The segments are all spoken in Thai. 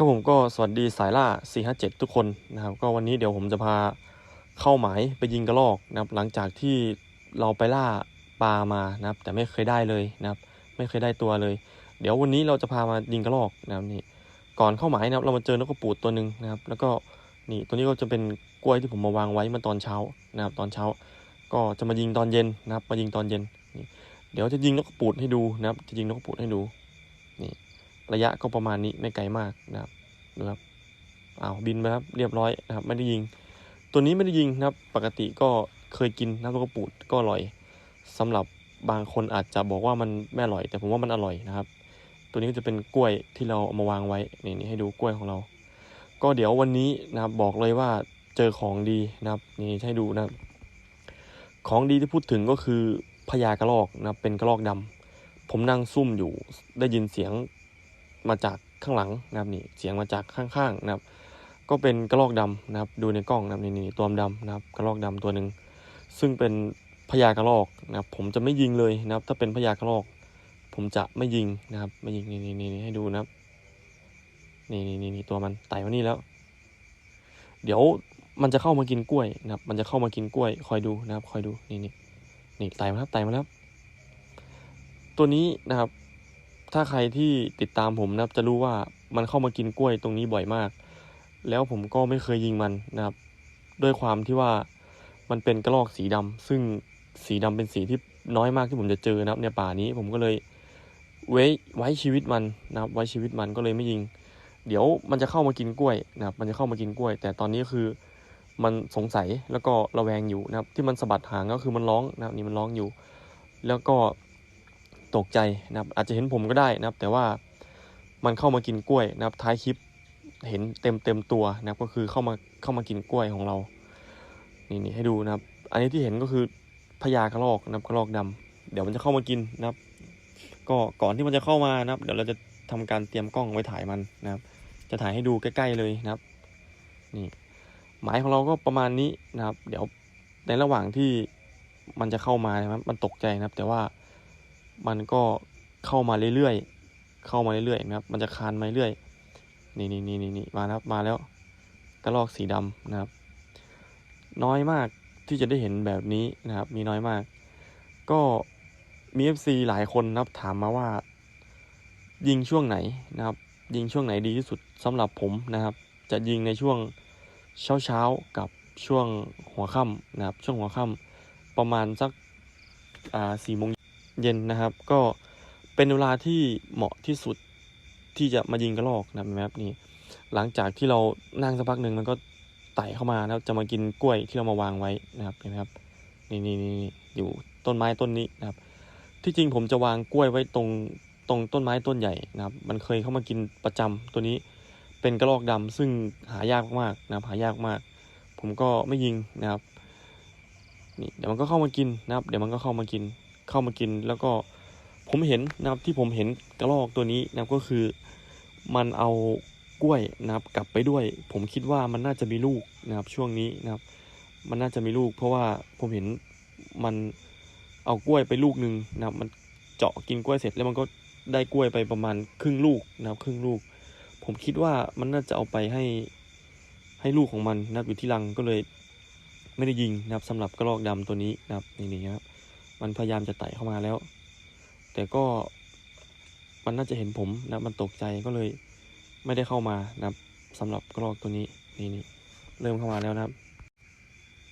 ครับผมก็สวัสดีสายล่า 457 ทุกคนนะครับ ก็วันนี้เดี๋ยวผมจะพาเข้าหมายไปยิงกระรอกนะครับ หลังจากที่เราไปล่าปลามานะครับ แต่ไม่เคยได้เลยนะครับ ไม่เคยได้ตัวเลย เดี๋ยววันนี้เราจะพามายิงกระรอกนะครับนี่ ก่อนเข้าหมายนะครับ เรามาเจอนกกระปูดตัวหนึ่งนะครับ แล้วก็นี่ตัวนี้ก็จะเป็นกล้วยที่ผมมาวางไว้เมื่อตอนเช้านะครับ ตอนเช้า ก็จะมายิงตอนเย็นนะครับ มายิงตอนเย็น เดี๋ยวจะยิงนกกระปูดให้ดูนะครับ จะยิงนกกระปูดให้ดูนี่ ระยะก็ประมาณนี้ไม่ไกลมากนะครับดูครับอ้าวบินไปครับเรียบร้อยนะครับไม่ได้ยิง ตัวนี้ไม่ได้ยิงนะครับ ปกติก็เคยกินน้ำนกกระปูดก็อร่อยสำหรับบางคนอาจจะบอกว่ามันไม่อร่อย แต่ผมว่ามันอร่อยนะครับ ตัวนี้ก็จะเป็นกล้วยที่เราเอามาวางไว้นี่นี่ให้ดูกล้วยของเรา ก็เดี๋ยววันนี้นะครับบอกเลยว่าเจอของดีนะครับนี่ให้ดูนะครับ ของดีที่พูดถึงก็คือพญากระรอกนะครับเป็นกระรอกดำผมนั่งซุ่มอยู่ได้ยินเสียง มาจากข้างหลังนะครับนี่เสียงมาจากข้างๆนะครับ ก็เป็นกระรอกดำนะครับ ดูในกล้องนะครับนี่นี่ตัวดำนะครับกระรอกดำตัวหนึ่งซึ่งเป็นพญากระรอกนะครับ ผมจะไม่ยิงเลยนะครับ ถ้าเป็นพญากระรอก ผมจะไม่ยิงนะครับไม่ยิงนี่นี่นี่ให้ดูนะครับ นี่นี่นี่ตัวมันไต่มานี่แล้ว เดี๋ยวมันจะเข้ามากินกล้วยนะครับ มันจะเข้ามากินกล้วย คอยดูนะครับ คอยดูนี่นี่นี่ไต่มาแล้วไต่มาแล้วตัวนี้นะครับ ถ้าใครที่ติดตามผมนะครับจะรู้ว่ามันเข้ามากินกล้วยตรงนี้บ่อยมาก แล้วผมก็ไม่เคยยิงมันนะครับ ด้วยความที่ว่ามันเป็นกระรอกสีดำซึ่งสีดำเป็นสีที่น้อยมากที่ผมจะเจอนะครับในป่านี้ผมก็เลยไว้ไว้ชีวิตมันนะครับ ไว้ชีวิตมันก็เลยไม่ยิง เดี๋ยวมันจะเข้ามากินกล้วยนะครับ มันจะเข้ามากินกล้วย แต่ตอนนี้คือมันสงสัยแล้วก็ระแวงอยู่นะครับ ที่มันสะบัดหางก็คือมันร้องนะครับนี่มันร้องอยู่ แล้วก็ ตกใจนะครับอาจจะเห็นผมก็ได้นะครับ แต่ว่ามันเข้ามากินกล้วยนะครับ ท้ายคลิปเห็นเต็มเต็มตัวนะครับ ก็คือเข้ามาเข้ามากินกล้วยของเรา นี่นี่ให้ดูนะครับ อันนี้ที่เห็นก็คือพญากระรอกนะครับกระรอกดำเดี๋ยวมันจะเข้ามากินนะครับ ก็ก่อนที่มันจะเข้ามานะครับ เดี๋ยวเราจะทำการเตรียมกล้องไว้ถ่ายมันนะครับ จะถ่ายให้ดูใกล้ ๆเลยนะครับ นี่หมายของเราก็ประมาณนี้นะครับ เดี๋ยวในระหว่างที่มันจะเข้ามานะครับ มันตกใจนะครับ แต่ว่า มันก็เข้ามาเรื่อยๆ เข้ามาเรื่อยๆนะครับ มันจะคานมาเรื่อยนี่นี่นี่นี่นมาแล้วมาแล้วกระรอกสีดำนะครับ น้อยมากที่จะได้เห็นแบบนี้นะครับ มีน้อยมาก ก็มี FC หลายคนนะครับถามมาว่า ยิงช่วงไหนนะครับ ยิงช่วงไหนดีที่สุดสำหรับผมนะครับ จะยิงในช่วงเช้าเช้ากับช่วงหัวค่ำนะครับ ช่วงหัวค่ำประมาณสักอ่าสี่โมง เย็นนะครับ ก็เป็นเวลาที่เหมาะที่สุดที่จะมายิงกระรอกนะครับนี่หลังจากที่เรานั่งสักพักหนึ่งมันก็ไต่เข้ามาแล้วจะมากินกล้วยที่เรามาวางไว้นะครับเห็นไหมครับนี่นี่นี่อยู่ต้นไม้ต้นนี้นะครับ ที่จริงผมจะวางกล้วยไว้ตรงตรงต้นไม้ต้นใหญ่นะครับ มันเคยเข้ามากินประจำตัวนี้เป็นกระรอกดำซึ่งหายากมากนะครับหายากมาก ผมก็ไม่ยิงนะครับนี่เดี๋ยวมันก็เข้ามากินนะครับ เดี๋ยวมันก็เข้ามากิน เข้ามากิน แล้วก็ผมเห็นนะครับที่ผมเห็นกระรอกตัวนี้นะครับก็คือมันเอากล้วยนะครับกลับไปด้วย ผมคิดว่ามันน่าจะมีลูกนะครับช่วงนี้นะครับ มันน่าจะมีลูก เพราะว่าผมเห็นมันเอากล้วยไปลูกหนึ่งนะครับ มันเจาะกินกล้วยเสร็จแล้วมันก็ได้กล้วยไปประมาณครึ่งลูกนะครับครึ่งลูก ผมคิดว่ามันน่าจะเอาไปให้ให้ลูกของมันนะครับอยู่ที่รังก็เลยไม่ได้ยิงนะครับสำหรับกระรอกดำตัวนี้นะครับนี่นี่ครับ มันพยายามจะไต่เข้ามาแล้ว แต่ก็มันน่าจะเห็นผมนะมันตกใจก็เลยไม่ได้เข้ามานะครับสำหรับกรอกตัวนี้นี่นี่เริ่มเข้ามาแล้วนะครับ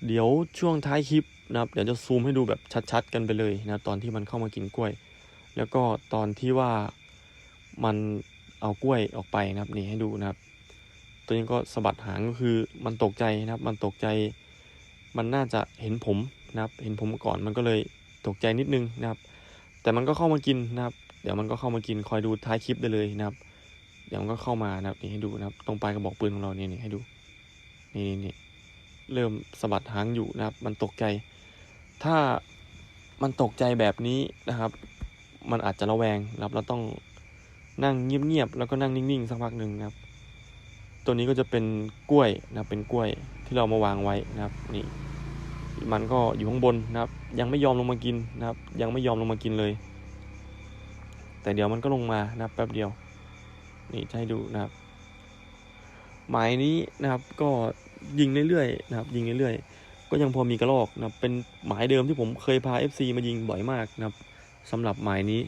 เดี๋ยวช่วงท้ายคลิปนะครับเดี๋ยวจะซูมให้ดูแบบชัดๆ กันไปเลยนะตอนที่มันเข้ามากินกล้วย แล้วก็ตอนที่ว่ามันเอากล้วยออกไปนะครับนี่ให้ดูนะครับ ตัวนี้ก็สะบัดหางก็คือมันตกใจนะครับ มันตกใจ มันน่าจะเห็นผมนะครับ เห็นผมก่อนมันก็เลย ตกใจนิดนึงนะครับ แต่มันก็เข้ามากินนะครับ เดี๋ยวมันก็เข้ามากินคอยดูท้ายคลิปได้เลยนะครับ เดี๋ยวมันก็เข้ามานะครับนี่ให้ดูนะครับ ตรงปลายกระบอกปืนของเราเนี่ยนี่ให้ดูนี่นี่นี่เริ่มสะบัดหางอยู่นะครับ มันตกใจ ถ้ามันตกใจแบบนี้นะครับ มันอาจจะระแวงนะครับเราต้องนั่งเงียบๆแล้วก็นั่งนิ่งๆสักพักหนึ่งนะครับ ตัวนี้ก็จะเป็นกล้วยนะเป็นกล้วยที่เรามาวางไว้นะครับนี่ มันก็อยู่ข้างบนนะครับ ยังไม่ยอมลงมากินนะครับ ยังไม่ยอมลงมากินเลย แต่เดี๋ยวมันก็ลงมานะครับแป๊บเดียว นี่จะให้ดูนะครับ หมายนี้นะครับก็ยิงเรื่อยๆนะครับ ยิงเรื่อยๆ ก็ยังพอมีกระรอกนะครับ เป็นหมายเดิมที่ผมเคยพา FC มายิงบ่อยมากนะครับสำหรับหมายนี้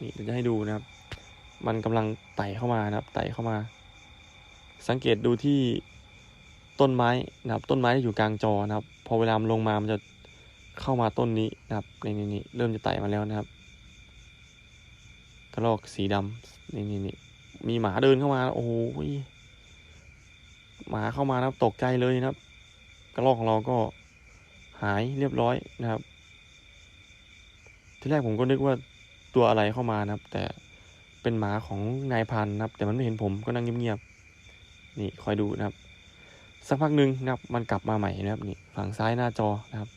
นี่จะให้ดูนะครับ มันกำลังไต่เข้ามานะครับ ไต่เข้ามา สังเกตดูที่ ต้นไม้นะครับ ต้นไม้ที่อยู่กลางจอนะครับ พอเวลามันลงมามันจะเข้ามาต้นนี้นะครับนี่นี่นี่เริ่มจะไต่มาแล้วนะครับ กระรอกสีดำนี่นี่นี่มีหมาเดินเข้ามาโอ้โหหมาเข้ามานะครับ ตกใจเลยนะครับ กระรอกของเราก็หายเรียบร้อยนะครับ ที่แรกผมก็นึกว่าตัวอะไรเข้ามานะครับ แต่เป็นหมาของนายพันนะครับ แต่มันไม่เห็นผมก็นั่งเงียบๆนี่คอยดูนะครับ สักพักหนึ่งนะครับ มันกลับมาใหม่นะครับนี่ฝั่งซ้ายหน้าจอนะครับ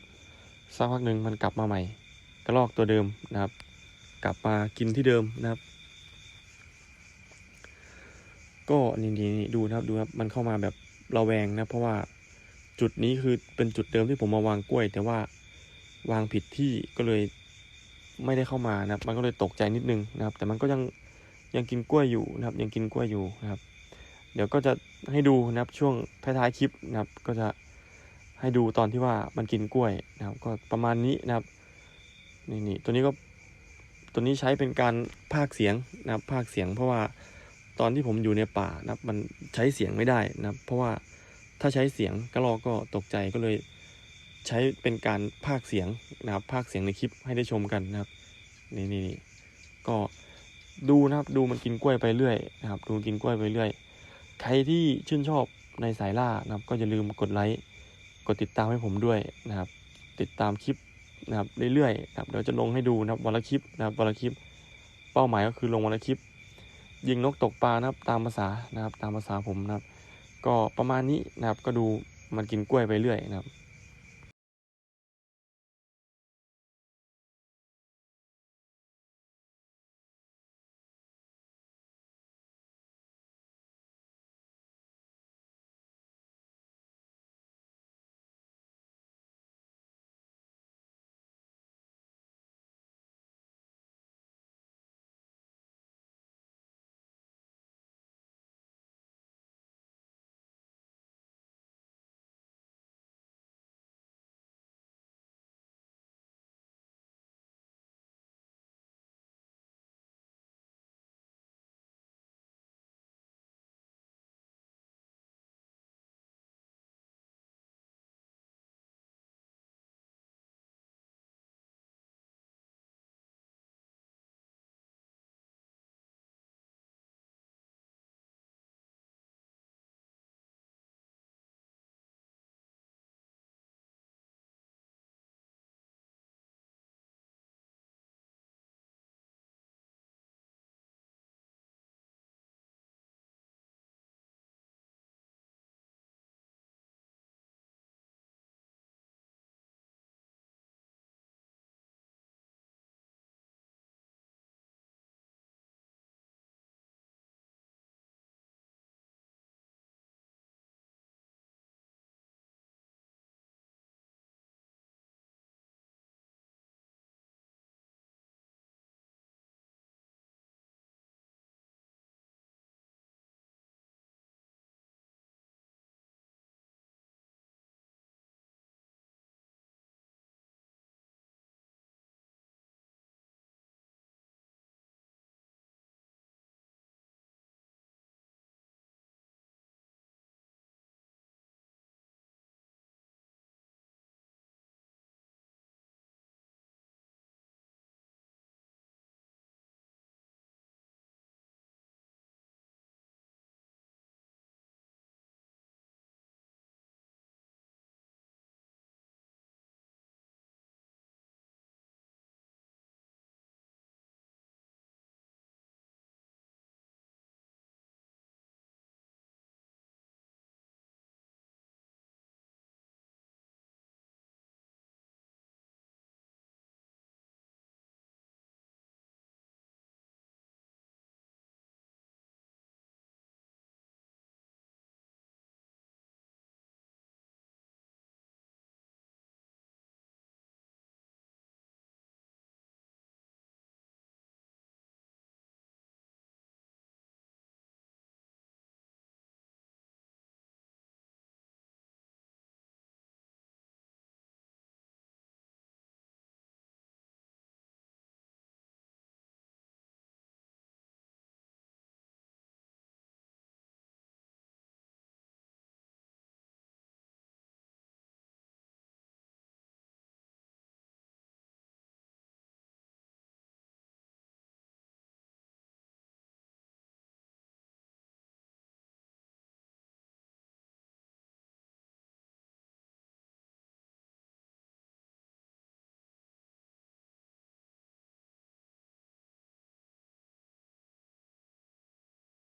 สักพักหนึ่งมันกลับมาใหม่ กระรอกตัวเดิมนะครับ กลับมากินที่เดิมนะครับ ก็นี่นี่นี่ดูนะครับดูครับมันเข้ามาแบบระแวงนะเพราะว่าจุดนี้คือเป็นจุดเดิมที่ผมมาวางกล้วย แต่ว่าวางผิดที่ก็เลยไม่ได้เข้ามานะครับ มันก็เลยตกใจนิดนึงนะครับ แต่มันก็ยังยังกินกล้วยอยู่นะครับ ยังกินกล้วยอยู่นะครับ เดี๋ยวก็จะให้ดูนะครับช่วงท้ายๆคลิปนะครับ ก็จะให้ดูตอนที่ว่ามันกินกล้วยนะครับ ก็ประมาณนี้นะครับนี่นี่ตัวนี้ก็ตัวนี้ใช้เป็นการพากเสียงนะครับพากเสียง เพราะว่าตอนที่ผมอยู่ในป่านะครับ มันใช้เสียงไม่ได้นะครับ เพราะว่าถ้าใช้เสียงกระรอกก็ตกใจก็เลยใช้เป็นการพากเสียงนะครับพากเสียงในคลิปให้ได้ชมกันนะครับนี่นี่นี่ก็ดูนะครับดูมันกินกล้วยไปเรื่อยนะครับ ดูกินกล้วยไปเรื่อย ใครที่ชื่นชอบในสายล่านะครับ ก็อย่าลืมกดไลค์กดติดตามให้ผมด้วยนะครับ ติดตามคลิปนะครับเรื่อยๆนะครับเดี๋ยวจะลงให้ดูนะครับวันละคลิปนะครับวันละคลิปเป้าหมายก็คือลงวันละคลิป ยิงนกตกปลานะครับตามภาษานะครับ ตามภาษาผมนะครับ ก็ประมาณนี้นะครับก็ดูมันกินกล้วยไปเรื่อยนะครับ